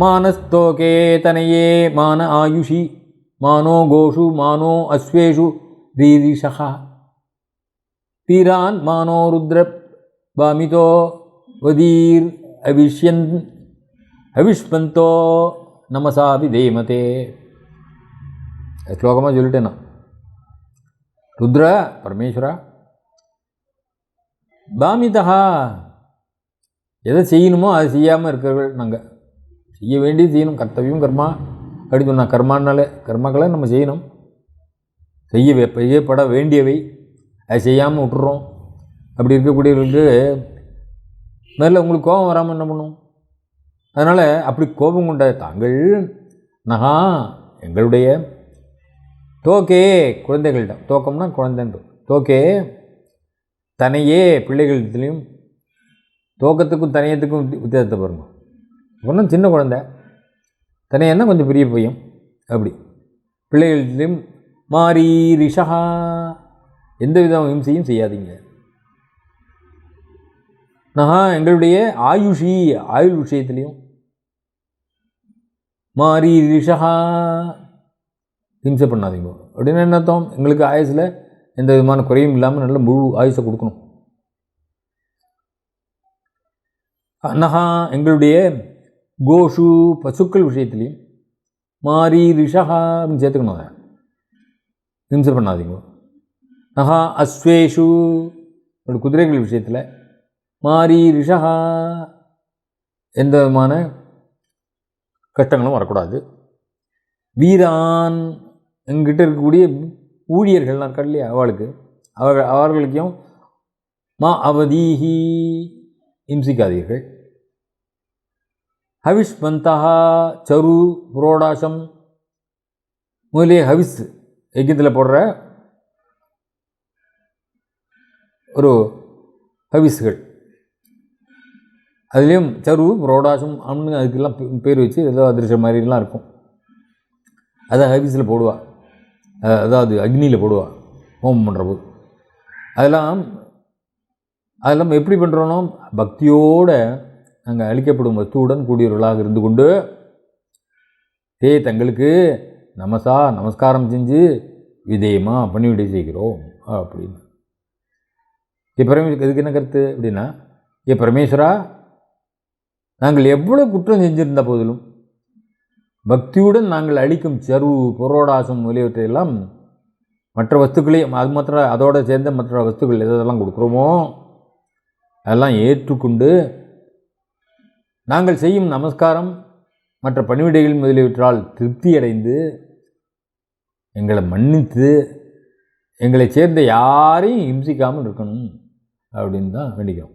மானஸ்தோகேதனையே மான ஆயுஷி மானோ கோஷு மானோ அஸ்வேஷு ரீரிஷா தீரான் மானோ ருத்ர பாமிதோ வதீர் அவிஷ்யன் அவிஷ்மந்தோ நமசாபி தேமதே ஸ்லோகமாக சொல்லிட்டேன் நான் ருத்ர பரமேஸ்வரா பாமிதா எதை செய்யணுமோ அதை செய்யாமல் இருக்கிறவர்கள் நாங்கள் செய்ய வேண்டியது செய்யணும். கர்த்தவியும் கர்மா. அப்படின்னு சொன்னால் கர்மானாலே கர்மாக்களை நம்ம செய்யணும். செய்ய செய்யப்பட வேண்டியவை. அதை செய்யாமல் விட்டுறோம். அப்படி இருக்கக்கூடியவர்களுக்கு மேலே உங்களுக்கு கோபம் வராமல் என்ன பண்ணும்? அதனால் அப்படி கோபம் கொண்ட தாங்கள் நகா எங்களுடைய தோக்கே குழந்தைகளிடம் தோக்கம்னா குழந்தைன்ற தோக்கே தனையே பிள்ளைகளிடத்துலையும் தோக்கத்துக்கும் தனியத்துக்கும் வித்தியாசத்தை பாருங்கள் ஒன்றும் சின்ன குழந்த. தன்னை என்ன கொஞ்சம் பெரிய பையன் அப்படி. பிள்ளைகளிடத்துலையும் மாறி ரிஷா எந்த வித ஹிம்சையும் செய்யாதீங்க. நகா எங்களுடைய ஆயுஷி ஆயுள் விஷயத்துலையும். மாறி ரிஷா ஹிம்சை பண்ணாதீங்க. அப்படின்னு என்ன அர்த்தம்? எங்களுக்கு ஆயுசில் எந்த விதமான குறையும் இல்லாமல் நல்ல முழு ஆயுசை கொடுக்கணும். அன்னஹா எங்களுடைய கோஷு பசுக்கள் விஷயத்துலையும் மாரி ரிஷஹா அப்படின்னு சேர்த்துக்கணும் அதை. ஹிம்சை பண்ணாதீங்க. நகா அஸ்வேஷு ஒரு குதிரைகள் விஷயத்தில் மாரி ரிஷஹா எந்த விதமான கஷ்டங்களும் வரக்கூடாது. வீரான் எங்கிட்ட இருக்கக்கூடிய ஊழியர்கள்லாம் இருக்கா இல்லையா அவளுக்கு? அவர்கள் அவர்களுக்கும் மா அவதீஹி இம்சிக்காதீர்கள். ஹவிஷ் மந்தா சரு புரோடாசம் முதலிய ஹவிஸ் யஜ்யத்தில் போடுற ஒரு ஹவிஸ்கள். அதுலேயும் சரு புரோடாசம் அப்படின்னு அதுக்கெல்லாம் பேர் வச்சு ஏதோ அதிர்ஷ்ட மாதிரிலாம் இருக்கும். அதை ஹவிஸில் போடுவா. அதாவது அக்னியில் போடுவா. ஹோமம் பண்ணுறபோது அதெல்லாம் அதெல்லாம் எப்படி பண்ணுறோன்னோ பக்தியோடு நாங்கள் அளிக்கப்படும் வஸ்துவுடன் கூடியவர்களாக இருந்து கொண்டு தே தங்களுக்கு நமசா நமஸ்காரம் செஞ்சு விதேயமாக பணிவிடை செய்கிறோம் அப்படின்னு. ஏ பரமேஸ்வர இதுக்கு என்ன கருத்து? அப்படின்னா ஏ பரமேஸ்வரா நாங்கள் எவ்வளோ குற்றம் செஞ்சிருந்த போதிலும் பக்தியுடன் நாங்கள் அளிக்கும் சருவு பொரோடாசம் முதலியவற்றையெல்லாம் மற்ற வஸ்துக்களையும் அது மாத்திர அதோடு சேர்ந்த மற்ற வஸ்துக்கள் எதெல்லாம் கொடுக்குறோமோ அதெல்லாம் ஏற்றுக்கொண்டு நாங்கள் செய்யும் நமஸ்காரம் மற்ற பணிவிடைகள் முதலியவற்றால் திருப்தியடைந்து எங்களை மன்னித்து எங்களை சேர்ந்த யாரையும் இம்சிக்காமல் இருக்கணும் அப்படின்னு தான் வேண்டிக்கிறோம்.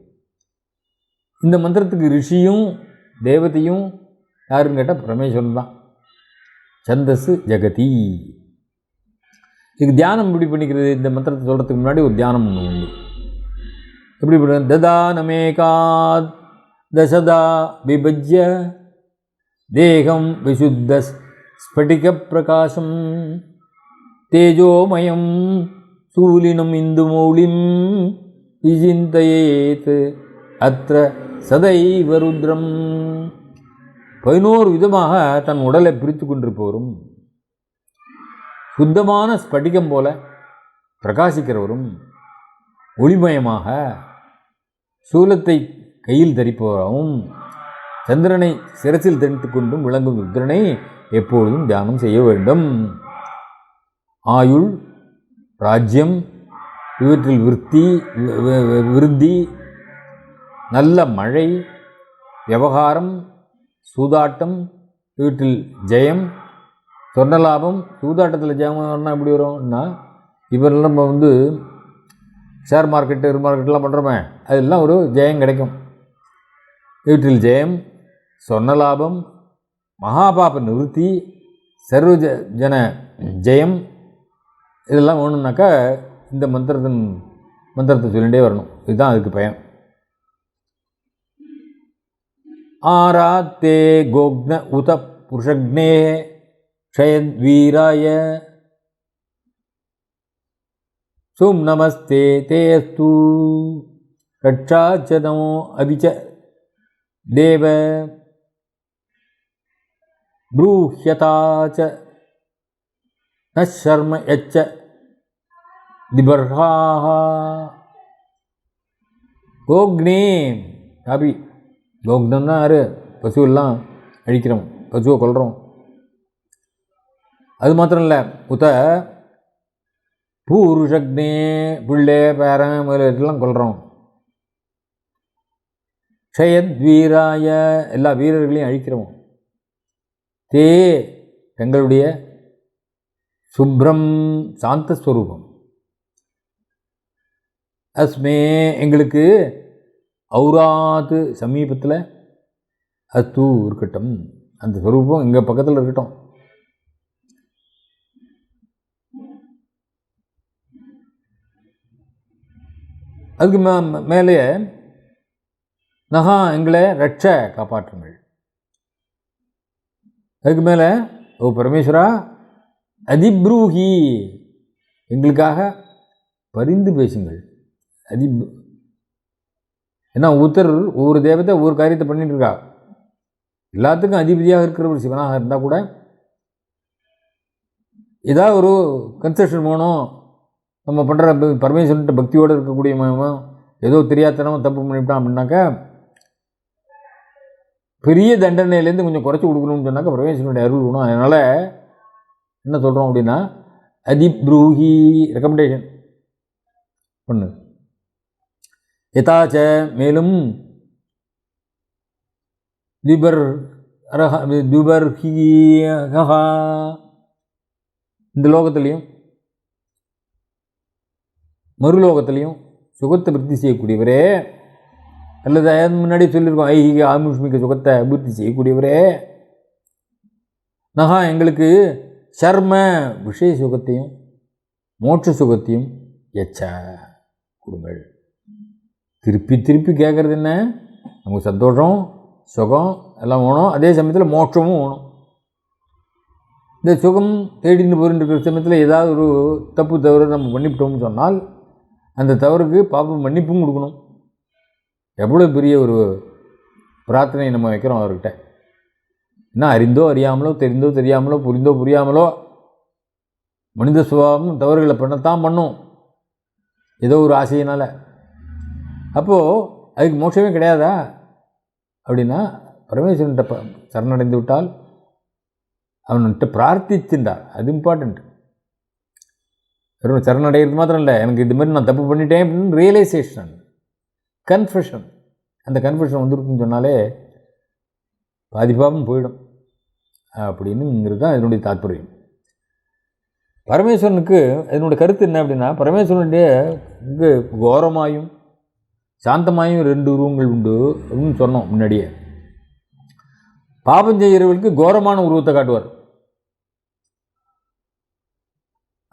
இந்த மந்திரத்துக்கு ரிஷியும் தேவதையும் யாருன்னு கேட்டால் பரமேஸ்வரன் தான். சந்தஸ் ஜெகதி. இதுக்கு தியானம் எப்படி பண்ணிக்கிறது? இந்த மந்திரத்தை சொல்கிறதுக்கு முன்னாடி ஒரு தியானம் ஒன்று உண்டு. எப்படி பண்ணுறது? ததானமேகாத் நமேகாத் விபஜ்ய தேகம் விசுத்த ஸ்படிக பிரகாசம் தேஜோமயம் சூலினம் இந்து மௌலிம் விசிந்தயேத் அத்த சதைவ ருத்ரம் பதினோரு விதமாக தன் உடலை பிரித்து கொண்டிருப்பவரும் சுத்தமான ஸ்படிகம் போல பிரகாசிக்கிறவரும் ஒளிமயமாக சூலத்தை கையில் தரிப்பவராகவும் சந்திரனை சிரசில் தெரிந்து கொண்டும் விளங்கும் ருத்ரனை எப்பொழுதும் தியானம் செய்ய வேண்டும். ஆயுள் ராஜ்யம் இவற்றில் விருத்தி விருத்தி நல்ல மழை விவகாரம் சூதாட்டம் இவற்றில் ஜெயம் சொர்ணலாபம் சூதாட்டத்தில் ஜெயம்னா எப்படி வரும்னா இப்போ நம்ம வந்து ஷேர் மார்க்கெட்டு இது மார்க்கெட்லாம் பண்ணுறோமே அதெல்லாம் ஒரு ஜெயம் கிடைக்கும். இவற்றில் ஜெயம் சொர்ணலாபம் மகாபாப நிவர்த்தி சர்வஜ ஜன ஜெயம் இதெல்லாம் வேணும்னாக்கா இந்த மந்திரத்தின் மந்திரத்தை சொல்லிகிட்டே வரணும். இதுதான் அதுக்கு பயன். ஆராத்தே கோக்ன உத புருஷக்னே க்ஷயத்வீராய சும் நமஸ்தே தேஸ்து. ரட்சாச்சதமோ அபிச்ச தேவ ப்ரூஹ்யதாச்ச ந ஷர்ம எச்ச திபர்ஹாஹ கோக்னே காபி கோக்னம்னா யாரு? பசுவெல்லாம் அழிக்கிறோம் பசுவை கொள்கிறோம் அது மாத்திரம் இல்லை உத்த பூருஷக்னே பிள்ளை பேரன் முதலெல்லாம் க்ஷயத் வீராய எல்லா வீரர்களையும் அழிக்கிறோம் தே எங்களுடைய சுப்ரம் சாந்தஸ்வரூபம் அஸ்மே எங்களுக்கு ஔராத்து சமீபத்தில் அஸ்து இருக்கட்டும். அந்த ஸ்வரூபம் எங்கள் பக்கத்தில் இருக்கட்டும். அதுக்கு மே மேலேயே நகா எங்களை ரட்ச காப்பாற்றுங்கள். அதுக்கு மேலே ஓ பரமேஸ்வரா அதிப்ரூஹி எங்களுக்காக பரிந்து பேசுங்கள். அதி ஏன்னா ஒருத்தர் ஒவ்வொரு தேவத்தை ஒவ்வொரு காரியத்தை பண்ணிட்டு இருக்கா. எல்லாத்துக்கும் அதிபதியாக இருக்கிற ஒரு சிவனாக இருந்தால் கூட ஏதாவது ஒரு கன்செஷன் வேணும் நம்ம பண்ணுற பரமேஸ்வரன்ட்ட பக்தியோடு இருக்கக்கூடிய ஏதோ தெரியாதனமாக தப்பு பண்ணிவிட்டான் அப்படின்னாக்கா பெரிய தண்டனையிலேருந்து கொஞ்சம் குறைச்சி கொடுக்கணும்னு சொன்னாக்கா பிரவேசனுடைய அருள் வேணும் அதனால் என்ன சொல்கிறோம் அப்படின்னா அதிப்ரூஹி ரெக்கமெண்டேஷன் பண்ணு எதாச்ச மேலும் திபர் அரஹ துபர்ஹீகா இந்த லோகத்துலேயும் மறுலோகத்திலையும் சுகத்தை விருத்தி செய்யக்கூடியவரே அல்லது அதன் முன்னாடி சொல்லியிருக்கோம் ஐகிக ஆமுஷ்மிக சுகத்தை அபிவிருத்தி செய்யக்கூடியவரே. நகா எங்களுக்கு சர்ம விஷய சுகத்தையும் மோட்ச சுகத்தையும் எச்ச கொடுங்கள். திருப்பி திருப்பி கேட்குறது என்ன? நமக்கு சந்தோஷம் சுகம் எல்லாம் வேணும். அதே சமயத்தில் மோட்சமும் வேணும். இந்த சுகம் தேடின்னு போயிட்டு இருக்கிற சமயத்தில் ஏதாவது ஒரு தப்பு தவறு நம்ம பண்ணிவிட்டோம்னு சொன்னால் அந்த தவறுக்கு பாப்ப மன்னிப்பும் கொடுக்கணும். எவ்வளோ பெரிய ஒரு பிரார்த்தனை நம்ம வைக்கிறோம் அவர்கிட்ட? என்ன அறிந்தோ அறியாமலோ தெரிந்தோ தெரியாமலோ புரிந்தோ புரியாமலோ மனித சுபாவம் தவறுகளை பண்ணத்தான் பண்ணும். ஏதோ ஒரு ஆசையினால். அப்போது அதுக்கு மோட்சமே கிடையாதா? அப்படின்னா பரமேஸ்வரன்ட்ட ப சரணடைந்து விட்டால் அவன்கிட்ட பிரார்த்திச்சுட்டார் அது இம்பார்ட்டண்ட் வெறும் சரணடைகிறது மாத்திரம் இல்லை. எனக்கு இது மாதிரி நான் தப்பு பண்ணிட்டேன் அப்படின்னு ரியலைசேஷன் கன்ஃபெஷன் அந்த கன்ஃபெஷன் வந்துருக்குன்னு சொன்னாலே பாதிப்பாகவும் போயிடும். அப்படின்னுங்கிறது தான் இதனுடைய தாற்பயம். பரமேஸ்வரனுக்கு இதனுடைய கருத்து என்ன அப்படின்னா பரமேஸ்வரனுடைய இங்கு கோரமாயும் சாந்தமாயும் ரெண்டு உருவங்கள் உண்டு அப்படின்னு சொன்னோம் முன்னாடியே. பாபம் செய்கிறவர்களுக்கு கோரமான உருவத்தை காட்டுவார்.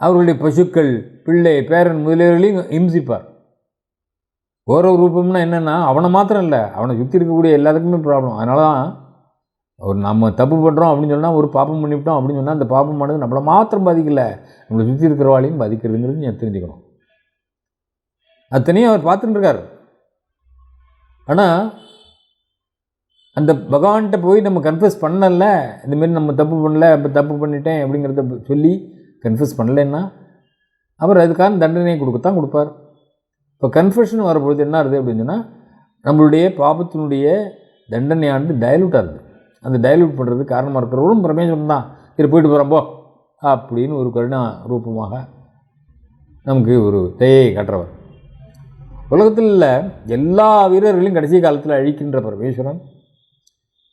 அவர்களுடைய பசுக்கள் பிள்ளை பேரன் முதலியவர்களையும் இம்சிப்பார். கோர ரூபம்னா என்னென்னா அவனை மாத்திரம் இல்லை அவனை சுற்றி இருக்கக்கூடிய எல்லாத்துக்குமே ப்ராப்ளம் அதனால தான் ஒரு நம்ம தப்பு பண்ணுறோம் அப்படின்னு சொன்னால் ஒரு பாப்பம் பண்ணிவிட்டோம் அப்படின்னு சொன்னால் அந்த பாப்பமானது நம்மளை மாத்திரம் பாதிக்கல. நம்மளை சுற்றி இருக்கிறவாளையும் பாதிக்கிறதுங்கிறது நீ தெரிஞ்சுக்கணும். அத்தனையும் அவர் பார்த்துட்டு இருக்கார். ஆனால் அந்த பகவான்கிட்ட போய் நம்ம கன்ஃபியூஸ் பண்ணல இந்தமாரி நம்ம தப்பு பண்ணல இப்போ தப்பு பண்ணிட்டேன் அப்படிங்கிறத சொல்லி கன்ஃபியூஸ் பண்ணலைன்னா அவர் அதுக்கான தண்டனையை கொடுக்கத்தான் கொடுப்பார். இப்போ கன்ஃபெஷன் வரும்பொழுது என்ன ஆகுது அப்படின்னு சொன்னால் நம்மளுடைய பாபத்தினுடைய தண்டனையானது டைலூட் ஆகுது. அந்த டைலூட் பண்ணுறதுக்கு காரணமாக இருக்கிறவரும் பரமேஸ்வரன் தான். திரு போயிட்டு போகிறப்போ அப்படின்னு ஒரு கருணா ரூபமாக நமக்கு ஒரு தயை காட்டுறவர். உலகத்தில் இல்லை எல்லா வீரர்களையும் கடைசி காலத்தில் அழிக்கின்ற பரமேஸ்வரன்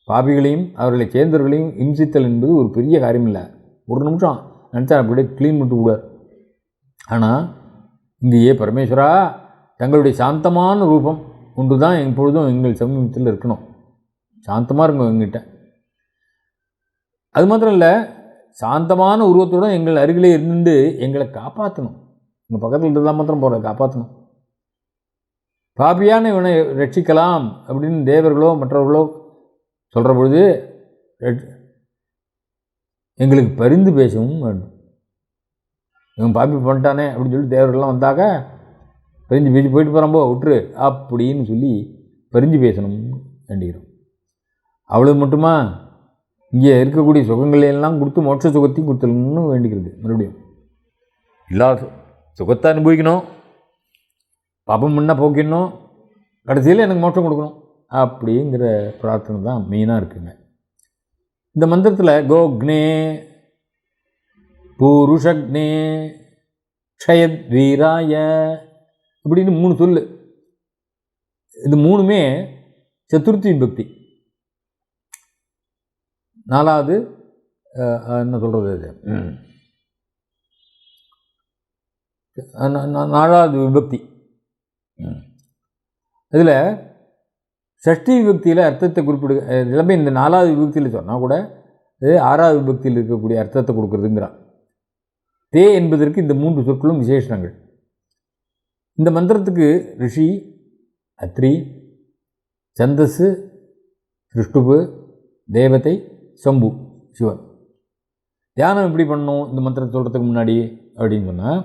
பாபிகளையும் அவர்களை சேர்ந்தவர்களையும் இம்சித்தல் என்பது ஒரு பெரிய காரியம் இல்லை ஒரு நிமிஷம் நினச்சா அப்படியே க்ளீன் பண்ணிட்டு விடுவார் ஆனால் இங்கேயே பரமேஸ்வரா தங்களுடைய சாந்தமான ரூபம் ஒன்று தான் எப்பொழுதும் எங்கள் சமீபத்தில் இருக்கணும். சாந்தமாக இருக்கும் எங்கிட்ட அது மாத்திரம் இல்லை சாந்தமான உருவத்தோட எங்கள் அருகிலே இருந்து எங்களை காப்பாற்றணும் எங்கள் பக்கத்தில் இருந்தால் மாத்திரம் போகிற காப்பாற்றணும் பாபியான இவனை ரட்சிக்கலாம் அப்படின்னு தேவர்களோ மற்றவர்களோ சொல்கிற பொழுது எங்களுக்கு பரிந்து பேசவும் வேண்டும். இவன் பாப்பி பண்ணிட்டானே அப்படின்னு சொல்லி தேவர்கள்லாம் வந்தாக்க பரிஞ்சு பேசி போயிட்டு போகிறான் போ விட்டுரு அப்படின்னு சொல்லி பரிஞ்சு பேசணும்னு வேண்டிக்கிறோம் அவ்வளவு மட்டுமா இங்கே இருக்கக்கூடிய சுகங்களையெல்லாம் கொடுத்து மோட்ச சுகத்தையும் கொடுத்துடணும்னு வேண்டிக்கிறது மறுபடியும். எல்லா சுகத்தை அனுபவிக்கணும். பாபம் முன்ன போக்கிடணும். கடைசியில் எனக்கு மோட்சம் கொடுக்கணும். அப்படிங்கிற பிரார்த்தனை தான் மெயினாக இருக்குங்க. இந்த மந்திரத்தில் கோக்னே பூருஷக்னே க்ஷயத்வீராய இப்படின்னு மூணு சொல்லு. இது மூணுமே சதுர்த்தி விபக்தி. நாலாவது என்ன சொல்கிறது இது? நாலாவது விபக்தி. இதில் சஷ்டி விபக்தியில் அர்த்தத்தை குறிப்பிடு எல்லாமே இந்த நாலாவது விபக்தியில் சொன்னால் கூட இது ஆறாவது விபக்தியில் இருக்கக்கூடிய அர்த்தத்தை கொடுக்குறதுங்கிறான். தே என்பதற்கு இந்த மூன்று சொற்களும் விசேஷணங்கள். இந்த மந்திரத்துக்கு ரிஷி அத்ரி சந்தஸு திருஷ்டுபு தேவதை சம்பு சிவன். தியானம் எப்படி பண்ணணும்? இந்த மந்திரத்தை சொல்கிறதுக்கு முன்னாடி அப்படின்னு சொன்னால்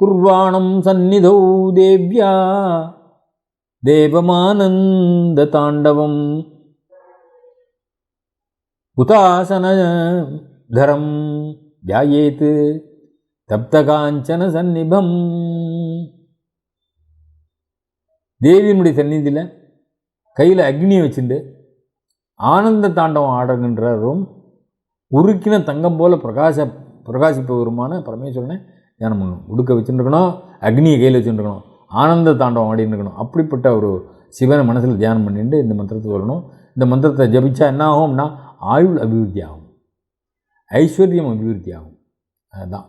குர்வாணம் சந்நிதோ தேவ்யா தேவமானந்த தாண்டவம் உதாசனதரம் தரம் தப்தகாஞ்சன சந்நிபம். தேவியினுடைய சந்நிதியில் கையில் அக்னியை வச்சுட்டு ஆனந்த தாண்டவம் ஆடுகின்றவரும் உருக்கின தங்கம் போல் பிரகாச பிரகாசிப்பவருமான பரமேஸ்வரனை தியானம் பண்ணணும் உடுக்க வச்சுருக்கணும் அக்னியை கையில் வச்சுருக்கணும் ஆனந்த தாண்டவம் ஆடின்னு இருக்கணும் அப்படிப்பட்ட ஒரு சிவனை மனசில் தியானம் பண்ணிட்டு இந்த மந்திரத்தை சொல்லணும் இந்த மந்திரத்தை ஜபிச்சா என்ன ஆகும்னா ஆயுள் அபிவிருத்தி ஆகும் ஐஸ்வர்யம் அபிவிருத்தி ஆகும் அதுதான்.